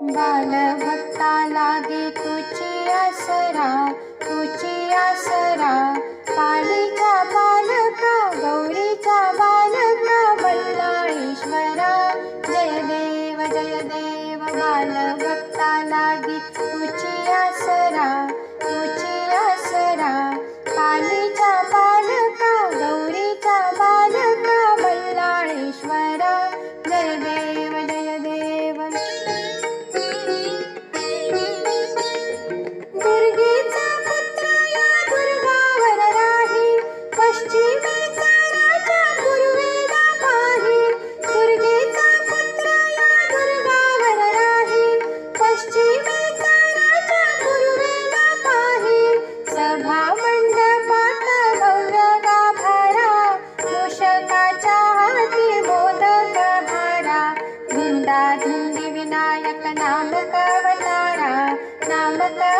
बालभक्ता लागे तुची आसरा तुची आसरा. पालीचा बालका गौरीचा बालका बल्लाळेश्वरा जय देव जय देव बालभक्ता लागे तुची la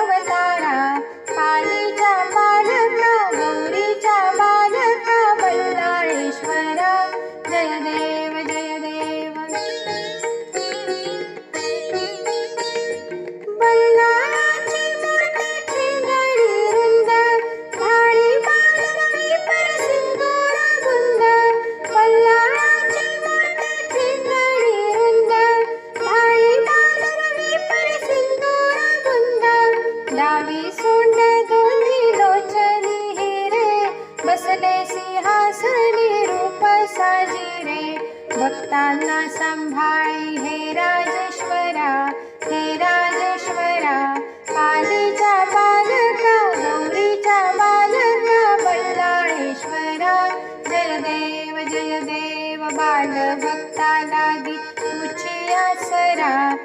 भक्तांना सांभाळी. हे राजेश्वरा हे राजेश्वरा पालीच्या बालका गौरीच्या बालका बल्लाळेश्वरा. जयदेव जयदेव बालभक्ताला दि तुझी आसरा.